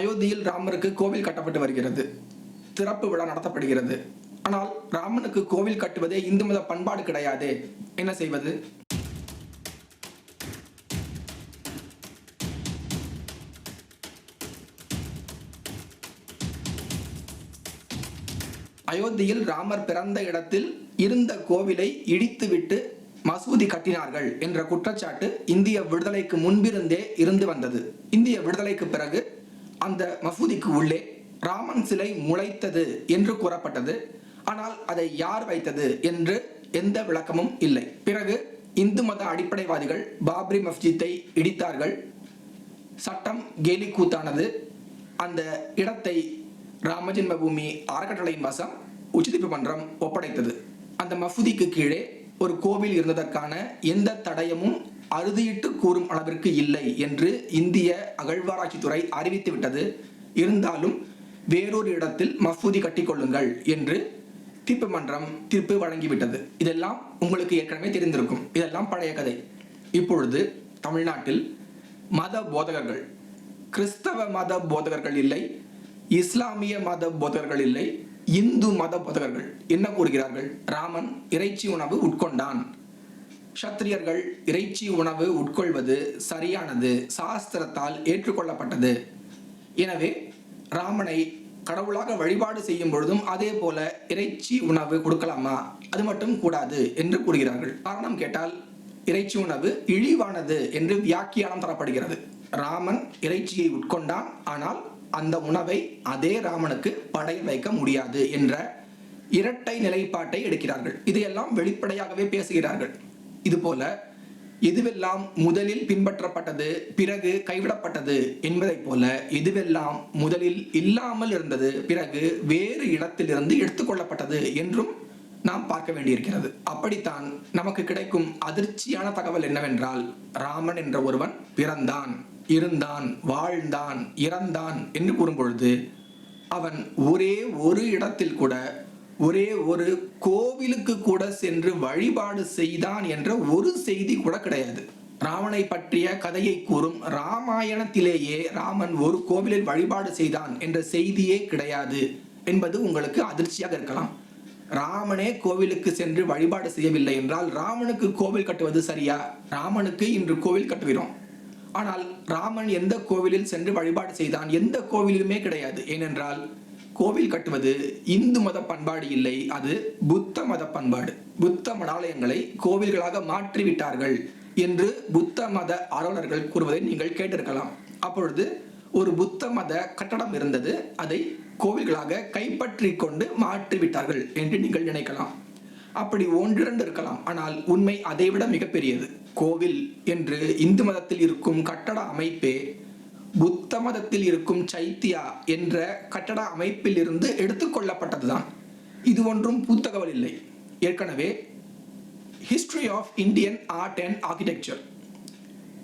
அயோத்தியில் ராமருக்கு கோவில் கட்டப்பட்டு வருகிறது. திறப்பு விழா நடத்தப்படுகிறது. ஆனால் ராமனுக்கு கோவில் கட்டுவதே இந்து மத பண்பாடு கிடையாது. என்ன செய்வது? அயோத்தியில் ராமர் பிறந்த இடத்தில் இருந்த கோவிலை இடித்துவிட்டு மசூதி கட்டினார்கள் என்ற குற்றச்சாட்டு இந்திய விடுதலைக்கு முன்பிருந்தே இருந்து வந்தது. இந்திய விடுதலைக்கு பிறகு அந்த மசூதிக்கு உள்ளே ராமன் சிலை முளைத்தது என்று கூறப்பட்டது. ஆனால் அதை யார் வைத்தது என்று எந்த விளக்கமும் இல்லை. பிறகு இந்து மத அடிப்படைவாதிகள் பாப்ரி மஸ்ஜித்தை இடித்தார்கள். சட்டம் கேலி கூத்தானது அந்த இடத்தை ராமஜென்ம பூமி அறக்கட்டளையின் வசம் உச்சநீதிமன்றம் ஒப்படைத்தது. அந்த மசூதிக்கு கீழே ஒரு கோவில் இருந்ததற்கான எந்த தடயமும் அறுதியிட்டு கூறும் அளவிற்கு இல்லை என்று இந்திய அகழ்வாராய்ச்சித்துறை அறிவித்துவிட்டது. இருந்தாலும் வேறொரு இடத்தில் மசூதி கட்டிக்கொள்ளுங்கள் என்று தீர்ப்பு மன்றம் தீர்ப்பு வழங்கிவிட்டது. இதெல்லாம் உங்களுக்கு ஏற்கனவே தெரிந்திருக்கும். இதெல்லாம் பழைய கதை. இப்பொழுது தமிழ்நாட்டில் மத போதகர்கள் கிறிஸ்தவ மத போதகர்கள் இல்லை இஸ்லாமிய மத போதகர்கள் இல்லை இந்து மத போதகர்கள் என்ன கூறுகிறார்கள்? ராமன் இறைச்சி உணவு உட்கொண்டான். சத்திரியர்கள் இறைச்சி உணவு உட்கொள்வது சரியானது சாஸ்திரத்தால் ஏற்றுக்கொள்ளப்பட்டது. எனவே ராமனை கடவுளாக வழிபாடு செய்யும் பொழுதும் அதே போல இறைச்சி உணவு கொடுக்கலாமா? அது மட்டும் கூடாது என்று கூறுகிறார்கள். காரணம் கேட்டால் இறைச்சி உணவு இழிவானது என்று வியாக்கியானம் தரப்படுகிறது. ராமன் இறைச்சியை உட்கொண்டான் ஆனால் அந்த உணவை அதே ராமனுக்கு படையில் வைக்க முடியாது என்ற இரட்டை நிலைப்பாட்டை எடுக்கிறார்கள். இதையெல்லாம் வெளிப்படையாகவே பேசுகிறார்கள். இதுபோல எதுவெல்லாம் முதலில் பின்பற்றப்பட்டது பிறகு கைவிடப்பட்டது என்பதைப் போல எதுவெல்லாம் முதலில் இல்லாமல் இருந்தது பிறகு வேறு இடத்திலிருந்து எடுத்துக்கொள்ளப்பட்டது என்றும் நாம் பார்க்க வேண்டியிருக்கிறது. அப்படித்தான் நமக்கு கிடைக்கும் அதிர்ச்சியான தகவல் என்னவென்றால் ராமன் என்ற ஒருவன் பிறந்தான் இருந்தான் வாழ்ந்தான் இறந்தான் என்று கூறும்பொழுது அவன் ஒரே ஒரு இடத்தில் கூட ஒரே ஒரு கோவிலுக்கு கூட சென்று வழிபாடு செய்தான் என்ற ஒரு செய்தி கூட கிடையாது. ராவனை பற்றிய கதையை கூறும் ராமாயணத்திலேயே ராமன் ஒரு கோவிலில் வழிபாடு செய்தான் என்ற செய்தியே கிடையாது என்பது உங்களுக்கு அதிர்ச்சியாக இருக்கலாம். ராமனே கோவிலுக்கு சென்று வழிபாடு செய்யவில்லை என்றால் ராமனுக்கு கோவில் கட்டுவது சரியா? ராமனுக்கு இன்று கோவில் கட்டுகிறோம். ஆனால் ராமன் எந்த கோவிலில் சென்று வழிபாடு செய்தான்? எந்த கோவிலுமே கிடையாது. ஏனென்றால் கோவில் கட்டுவது இந்து மத பண்பாடு இல்லை அது புத்த மத பண்பாடு. புத்த மடாலயங்களை கோவில்களாக மாற்றிவிட்டார்கள் என்று புத்த மத ஆர்வலர்கள் கூறுவதை நீங்கள் கேட்டிருக்கலாம். அப்பொழுது ஒரு புத்த மத கட்டடம் இருந்தது அதை கோவில்களாக கைப்பற்றி கொண்டு மாற்றிவிட்டார்கள் என்று நீங்கள் நினைக்கலாம். அப்படி ஒன்றிரண்டு இருக்கலாம் ஆனால் உண்மை அதைவிட மிகப்பெரியது. கோவில் என்று இந்து மதத்தில் இருக்கும் கட்டட அமைப்பே புத்த மதத்தில் இருக்கும் சைத்தியா என்ற கட்டட அமைப்பில் இருந்து எடுத்துக்கொள்ளப்பட்டதுதான் இது ஒன்றும் புத்தகவல் இல்லை. ஏற்கனவே history of Indian art and architecture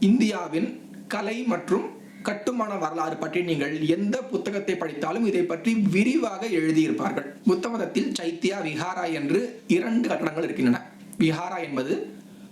இந்தியாவின் கலை மற்றும் கட்டுமான வரலாறு பற்றி நீங்கள் எந்த புத்தகத்தை படித்தாலும் இதை பற்றி விரிவாக எழுதியிருப்பார்கள். புத்த மதத்தில் சைத்தியா விஹாரா என்று இரண்டு கட்டடங்கள் இருக்கின்றன. விஹாரா என்பது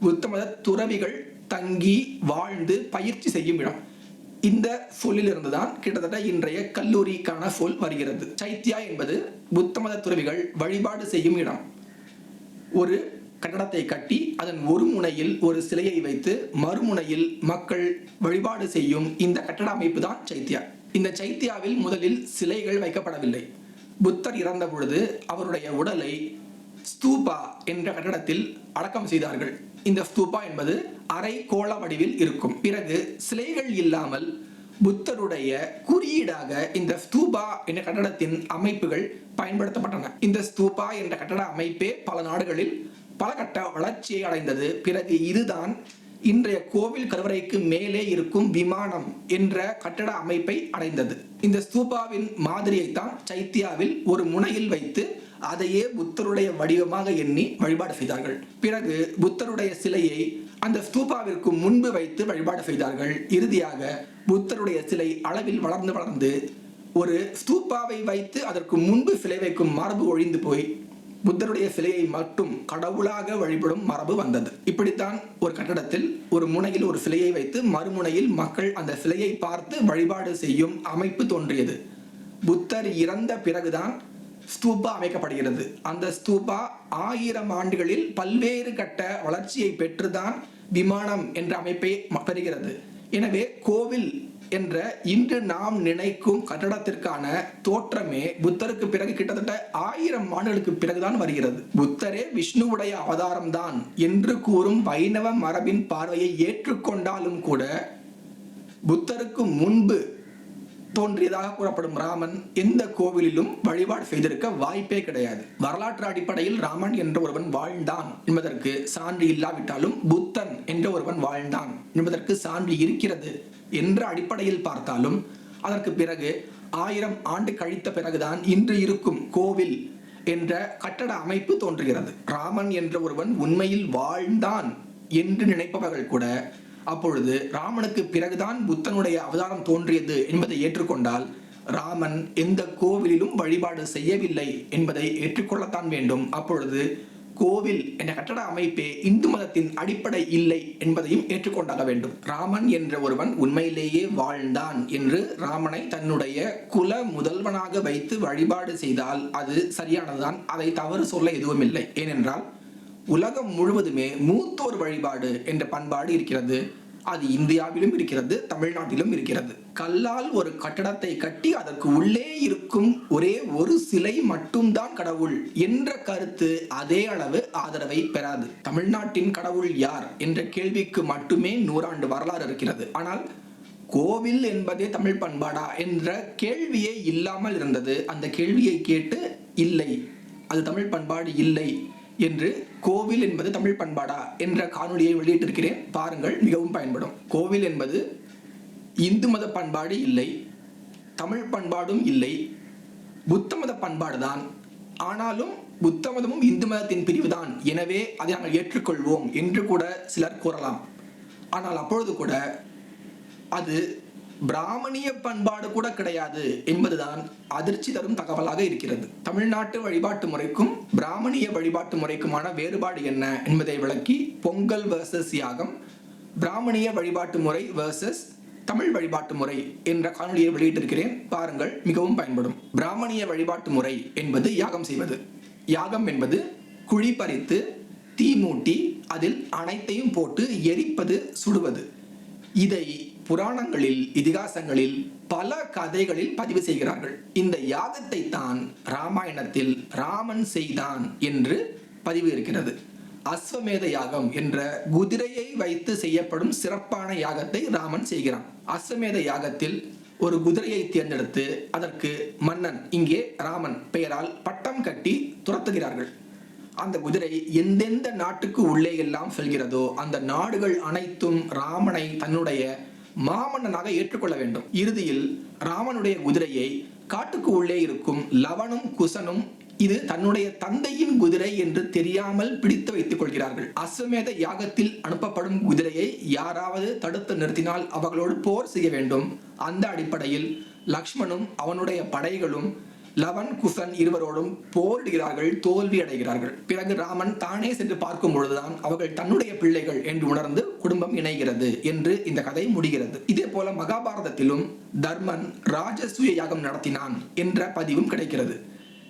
புத்த மத துறவிகள் தங்கி வாழ்ந்து பயிற்சி செய்யும் இடம். இந்த சொல்லிலிருந்து தான் கிட்டத்தட்ட இன்றைய கல்லூரிக்கான சொல் வருகிறது. சைத்யா என்பது புத்த மத துறவிகள் வழிபாடு செய்யும் இடம். ஒரு கட்டடத்தை கட்டி அதன் ஒரு முனையில் ஒரு சிலையை வைத்து மறுமுனையில் மக்கள் வழிபாடு செய்யும் இந்த கட்டட அமைப்பு தான் சைத்யா. இந்த சைத்யாவில் முதலில் சிலைகள் வைக்கப்படவில்லை. புத்தர் இறந்த பொழுது அவருடைய உடலை ஸ்தூபா என்ற கட்டடத்தில் அடக்கம் செய்தார்கள். இந்த ஸ்தூபா என்பது அரை கோள வடிவில் இருக்கும். பிறகு சிலைகள் இல்லாமல் புத்தருடைய குறியீடாக இந்த ஸ்தூபா என்ற கட்டடத்தின் அமைப்புகள் பயன்படுத்தப்பட்டன. இந்த ஸ்தூபா என்ற கட்டட அமைப்பே பல நாடுகளில் பல கட்ட வளர்ச்சியை அடைந்தது. பிறகு இதுதான் இன்றைய கோவில் கருவறைக்கு மேலே இருக்கும் விமானம் என்ற கட்டட அமைப்பை அடைந்தது. இந்த ஸ்தூபாவின் மாதிரியைத்தான் சைத்தியாவில் ஒரு முனையில் வைத்து அதையே புத்தருடைய வடிவமாக எண்ணி வழிபாடு செய்தார்கள். பிறகு புத்தருடைய சிலையை அந்த ஸ்தூபாவிற்கு முன்பு வைத்து வழிபாடு செய்தார்கள். இறுதியாக புத்தருடைய சிலை அளவில் வளர்ந்து வளர்ந்து ஒரு ஸ்தூபாவை வைத்து அதற்கு முன்பு சிலை வைக்கும் மரபு ஒழிந்து போய் புத்தருடைய சிலையை மட்டும் கடவுளாக வழிபடும் மரபு வந்தது. இப்படித்தான் ஒரு கட்டடத்தில் ஒரு முனையில் ஒரு சிலையை வைத்து மறுமுனையில் மக்கள் அந்த சிலையை பார்த்து வழிபாடு செய்யும் அமைப்பு தோன்றியது. புத்தர் இறந்த பிறகுதான் ஸ்தூபா அமைக்கப்படுகிறது. அந்த ஸ்தூபா ஆயிரம் ஆண்டுகளில் பல்வேறு கட்ட வளர்ச்சியை பெற்றுதான் விமானம் என்ற அமைப்பை பெறுகிறது. எனவே கோவில் என்ற இன்று நாம் நினைக்கும் கட்டடத்திற்கான தோற்றமே புத்தருக்கு பிறகு கிட்டத்தட்ட ஆயிரம் ஆண்டுகளுக்கு பிறகுதான் வருகிறது. புத்தரே விஷ்ணுவுடைய அவதாரம்தான் என்று கூறும் வைணவ மரபின் பார்வையை ஏற்றுக்கொண்டாலும் கூட புத்தருக்கு முன்பு தோன்றியதாக கூறப்படும் ராமன் எந்த கோவிலிலும் வழிபாடு செய்திருக்க வாய்ப்பே கிடையாது. வரலாற்று அடிப்படையில் ராமன் என்ற ஒருவன் வாழ்ந்தான் என்பதற்கு சான்று இல்லாவிட்டாலும் புத்தன் என்ற ஒருவன் வாழ்ந்தான் என்பதற்கு சான்று இருக்கிறது என்ற அடிப்படையில் பார்த்தாலும் அதற்கு பிறகு ஆயிரம் ஆண்டு கழித்த பிறகுதான் இன்று இருக்கும் கோவில் என்ற கட்டட அமைப்பு தோன்றுகிறது. ராமன் என்ற ஒருவன் உண்மையில் வாழ்ந்தான் என்று நினைப்பவர்கள் கூட அப்பொழுது ராமனுக்கு பிறகுதான் புத்தனுடைய அவதாரம் தோன்றியது என்பதை ஏற்றுக்கொண்டால் ராமன் எந்த கோவிலிலும் வழிபாடு செய்யவில்லை என்பதை ஏற்றுக்கொள்ளத்தான் வேண்டும். அப்பொழுது கோவில் என்ற கட்டட அமைப்பே இந்து மதத்தின் அடிப்படை இல்லை என்பதையும் ஏற்றுக்கொண்டாக வேண்டும். ராமன் என்ற ஒருவன் உண்மையிலேயே வாழ்ந்தான் என்று ராமனை தன்னுடைய குல முதல்வனாக வைத்து வழிபாடு செய்தால் அது சரியானதுதான். அதை தவறு சொல்ல எதுவும் இல்லை ஏனென்றால் உலகம் முழுவதுமே மூத்தோர் வழிபாடு என்ற பண்பாடு இருக்கிறது. அது இந்தியாவிலும் இருக்கிறது தமிழ்நாட்டிலும் இருக்கிறது. கல்லால் ஒரு கட்டடத்தை கட்டி அதற்கு உள்ளே இருக்கும் ஒரே ஒரு சிலை மட்டும்தான் கடவுள் என்ற கருத்து அதே அளவு ஆதரவை பெறாது. தமிழ்நாட்டின் கடவுள் யார் என்ற கேள்விக்கு மட்டுமே நூறாண்டு வரலாறு இருக்கிறது. ஆனால் கோவில் என்பதே தமிழ் பண்பாடா என்ற கேள்வியே இல்லாமல் இருந்தது. அந்த கேள்வியை கேட்டு இல்லை அது தமிழ் பண்பாடு இல்லை என்று கோவில் என்பது தமிழ் பண்பாடா என்ற காணொளியை வெளியிட்டிருக்கிறேன். பாருங்கள் மிகவும் பயன்படும். கோவில் என்பது இந்து மத பண்பாடு இல்லை தமிழ் பண்பாடும் இல்லை புத்த மத பண்பாடு தான் ஆனாலும் புத்த மதமும் இந்து மதத்தின் பிரிவுதான். எனவே அதை நாங்கள் ஏற்றுக்கொள்வோம் என்று கூட சிலர் கூறலாம். ஆனால் அப்பொழுது கூட அது பிராமணிய பண்பாடு கூட கிடையாது என்பதுதான் அதிர்ச்சி தரும் தகவலாக இருக்கிறது. தமிழ்நாட்டு வழிபாட்டு முறைக்கும் பிராமணிய வழிபாட்டு முறைக்குமான வேறுபாடு என்ன என்பதை விளக்கி பொங்கல் வர்சஸ் யாகம் பிராமணிய வழிபாட்டு முறை வர்சஸ் தமிழ் வழிபாட்டு முறை என்ற காணொலியை வெளியிட்டிருக்கிறேன். பாருங்கள் மிகவும் பயன்படும். பிராமணிய வழிபாட்டு முறை என்பது யாகம் செய்வது. யாகம் என்பது குழி பறித்து தீ மூட்டி அதில் அனைத்தையும் போட்டு எரிப்பது சுடுவது. இதை புராணங்களில் இதிகாசங்களில் பல கதைகளில் பதிவு செய்கிறார்கள். இந்த யாகத்தை தான் ராமாயணத்தில் ராமன் செய்தான் என்று பதிவு இருக்கிறது. அஸ்வமேத யாகம் என்ற குதிரையை வைத்து செய்யப்படும் சிறப்பான யாகத்தை ராமன் செய்கிறான். அஸ்வமேத யாகத்தில் ஒரு குதிரையை தேர்ந்தெடுத்து அதற்கு மன்னன் இங்கே ராமன் பெயரால் பட்டம் கட்டி துரத்துகிறார்கள். அந்த குதிரை எந்தெந்த நாட்டுக்கு உள்ளே எல்லாம் செல்கிறதோ அந்த நாடுகள் அனைத்தும் ராமனை தன்னுடைய மாமன்னனாக ஏற்றுக்கொள்ள வேண்டும். இறுதியில் ராமனுடைய குதிரையை காட்டுக்கு உள்ளே இருக்கும் லவனும் குசனும் இது தன்னுடைய தந்தையின் குதிரை என்று தெரியாமல் பிடித்து வைத்துக் கொள்கிறார்கள். அஸ்வமேத யாகத்தில் அனுப்பப்படும் குதிரையை யாராவது தடுத்து நிறுத்தினால் அவர்களோடு போர் செய்ய வேண்டும். அந்த அடிப்படையில் லக்ஷ்மணும் அவனுடைய படைகளும் லவன் குசன் இருவரோடும் போரிடுகிறார்கள் தோல்வி அடைகிறார்கள். பிறகு ராமன் தானே சென்று பார்க்கும் பொழுதுதான் அவர்கள் தன்னுடைய பிள்ளைகள் என்று உணர்ந்து குடும்பம் இணைகிறது என்று இந்த கதை முடிகிறது. இதே போல மகாபாரதத்திலும் தர்மன் ராஜசூய யாகம் நடத்தினான் என்ற பதிவும் கிடைக்கிறது.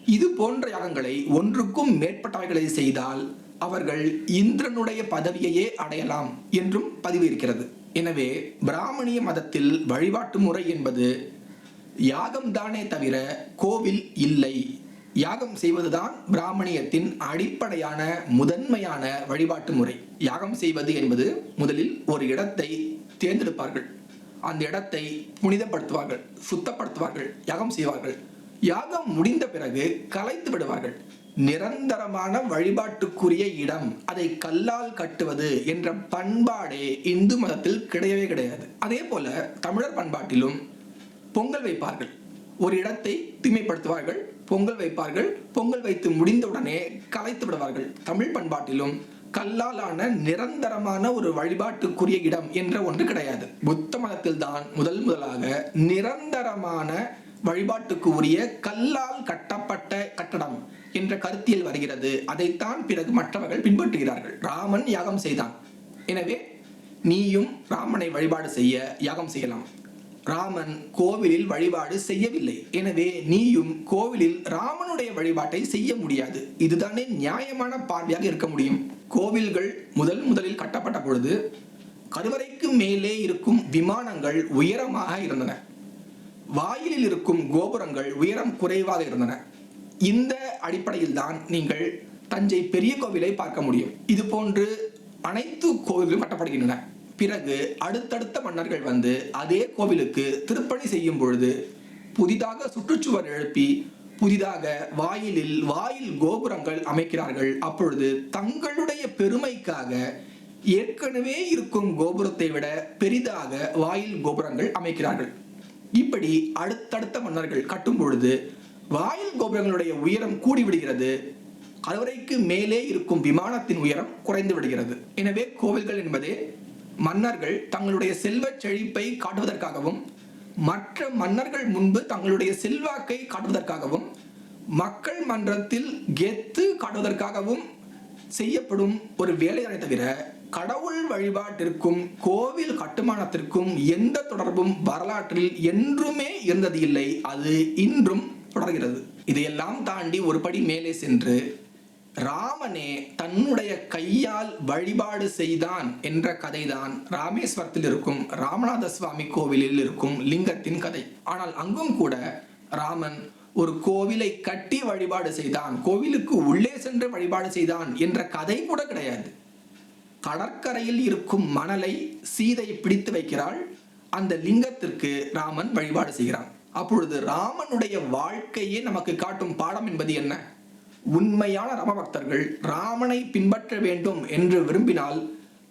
இது போன்ற யாகங்களை ஒன்றுக்கும் மேற்பட்டவைகளை செய்தால் அவர்கள் இந்திரனுடைய பதவியையே அடையலாம் என்றும் பதிவு இருக்கிறது. எனவே பிராமணிய மதத்தில் வழிபாட்டு முறை என்பது யாகம் தானே தவிர கோவில் இல்லை. யாகம் செய்வதுதான் பிராமணியத்தின் அடிப்படையான முதன்மையான வழிபாட்டு முறை. யாகம் செய்வது என்பது முதலில் ஒரு இடத்தை தேர்ந்தெடுப்பார்கள். அந்த இடத்தை புனிதப்படுத்துவார்கள் சுத்தப்படுத்துவார்கள் யாகம் செய்வார்கள். யாகம் முடிந்த பிறகு கலைத்து விடுவார்கள். நிரந்தரமான வழிபாட்டுக்குரிய இடம் அதை கல்லால் கட்டுவது என்ற பண்பாடே இந்து மதத்தில் கிடையவே கிடையாது. அதே போல தமிழர் பண்பாட்டிலும் பொங்கல் வைப்பார்கள். ஒரு இடத்தை தூய்மைப்படுத்துவார்கள் பொங்கல் வைப்பார்கள் பொங்கல் வைத்து முடிந்தவுடனே கலைத்து விடுவார்கள். தமிழ் பண்பாட்டிலும் கல்லாலான நிரந்தரமான ஒரு வழிபாட்டுக்குரிய இடம் என்ற ஒன்று கிடையாது. புத்த மதத்தில் தான் முதல் முதலாக நிரந்தரமான வழிபாட்டுக்கு உரிய கல்லால் கட்டப்பட்ட கட்டடம் என்ற கருத்தியல் வருகிறது. அதைத்தான் பிறகு மற்றவர்கள் பின்பற்றுகிறார்கள். ராமன் யாகம் செய்தான். எனவே நீயும் ராமனை வழிபாடு செய்ய யாகம் செய்யலாம். ராமன் கோவிலில் வழிபாடு செய்யவில்லை. எனவே நீயும் கோவிலில் ராமனுடைய வழிபாட்டை செய்ய முடியாது. இதுதானே நியாயமான பார்வையாக இருக்க முடியும். கோவில்கள் முதல் முதலில் கட்டப்பட்ட பொழுது கருவறைக்கு மேலே இருக்கும் விமானங்கள் உயரமாக இருந்தன. வாயிலில் இருக்கும் கோபுரங்கள் உயரம் குறைவாக இருந்தன. இந்த அடிப்படையில் தான் நீங்கள் தஞ்சை பெரிய கோவிலை பார்க்க முடியும். இது போன்று அனைத்து கோவில்களும் கட்டப்படுகின்றன. பிறகு அடுத்தடுத்த மன்னர்கள் வந்து அதே கோவிலுக்கு திருப்பணி செய்யும் பொழுது புதிதாக சுற்றுச்சுவர் எழுப்பி புதிதாக வாயிலில் வாயில் கோபுரங்கள் அமைக்கிறார்கள். அப்பொழுது தங்களுடைய பெருமைக்காக ஏற்கனவே இருக்கும் கோபுரத்தை விட பெரிதாக வாயில் கோபுரங்கள் அமைக்கிறார்கள். இப்படி அடுத்தடுத்த மன்னர்கள் கட்டும் பொழுது வாயில் கோபுரங்களுடைய உயரம் கூடிவிடுகிறது. கலவரைக்கு மேலே இருக்கும் விமானத்தின் உயரம் குறைந்து விடுகிறது. எனவே கோவில்கள் என்பதே மன்னர்கள் தங்களுடைய செல்வச் செழிப்பை காட்டுவதற்காகவும் மற்ற மன்னர்கள் முன்பு தங்களுடைய செல்வாக்கை காட்டுவதற்காகவும் மக்கள் மன்றத்தில் கெத்து காட்டுவதற்காகவும் செய்யப்படும் ஒரு வேலையை தவிர கடவுள் வழிபாட்டிற்கும் கோவில் கட்டுமானத்திற்கும் எந்த தொடர்பும் வரலாற்றில் என்றுமே இருந்தது இல்லை அது இன்றும் தொடர்கிறது. இதையெல்லாம் தாண்டி ஒரு படி மேலே சென்று ராமனே தன்னுடைய கையால் வழிபாடு செய்தான் என்ற கதைதான். ராமேஸ்வரத்தில் இருக்கும் ராமநாத சுவாமி கோவிலில் இருக்கும் லிங்கத்தின் கதை. ஆனால் அங்கும் கூட ராமன் ஒரு கோவிலை கட்டி வழிபாடு செய்தான். கோவிலுக்கு உள்ளே சென்று வழிபாடு செய்தான் என்ற கதை கூட கிடையாது. கடற்கரையில் இருக்கும் மணலை சீதை பிடித்து வைக்கிறாள். அந்த லிங்கத்திற்கு ராமன் வழிபாடு செய்கிறான். அப்பொழுது ராமனுடைய வாழ்க்கையே நமக்கு காட்டும் பாடம் என்பது என்ன? உண்மையான ராமபக்தர்கள் ராமனை பின்பற்ற வேண்டும் என்று விரும்பினால்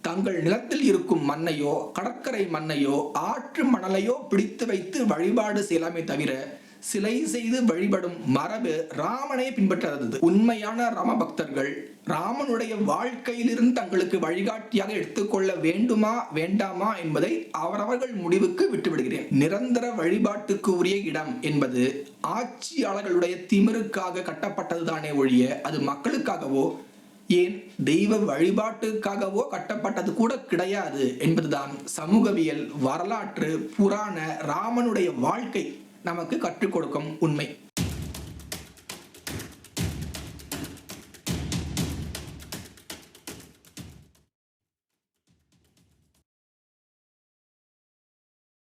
தங்கள் நிலத்தில் இருக்கும் மண்ணையோ கடற்கரை மண்ணையோ ஆற்று மணலையோ பிடித்து வைத்து வழிபாடு செய்யலாமே தவிர சிலை செய்து வழிபடும் மரபு ராமனை பின்பற்றாதது. உண்மையான ராம பக்தர்கள் ராமனுடைய வாழ்க்கையிலிருந்து தங்களுக்கு வழிகாட்டியாக எடுத்துக்கொள்ள வேண்டுமா வேண்டாமா என்பதை அவரவர்கள் முடிவுக்கு விட்டுவிடுகிறேன். நிரந்தர வழிபாட்டுக்கு உரிய இடம் என்பது ஆட்சியாளர்களுடைய திமிருக்காக கட்டப்பட்டதுதானே ஒழிய அது மக்களுக்காகவோ ஏன் தெய்வ வழிபாட்டுக்காகவோ கட்டப்பட்டது கூட கிடையாது என்பதுதான் சமூகவியல் வரலாற்று புராண ராமனுடைய வாழ்க்கை. நமக்கு கற்றுக் கொடுக்கும் உண்மை.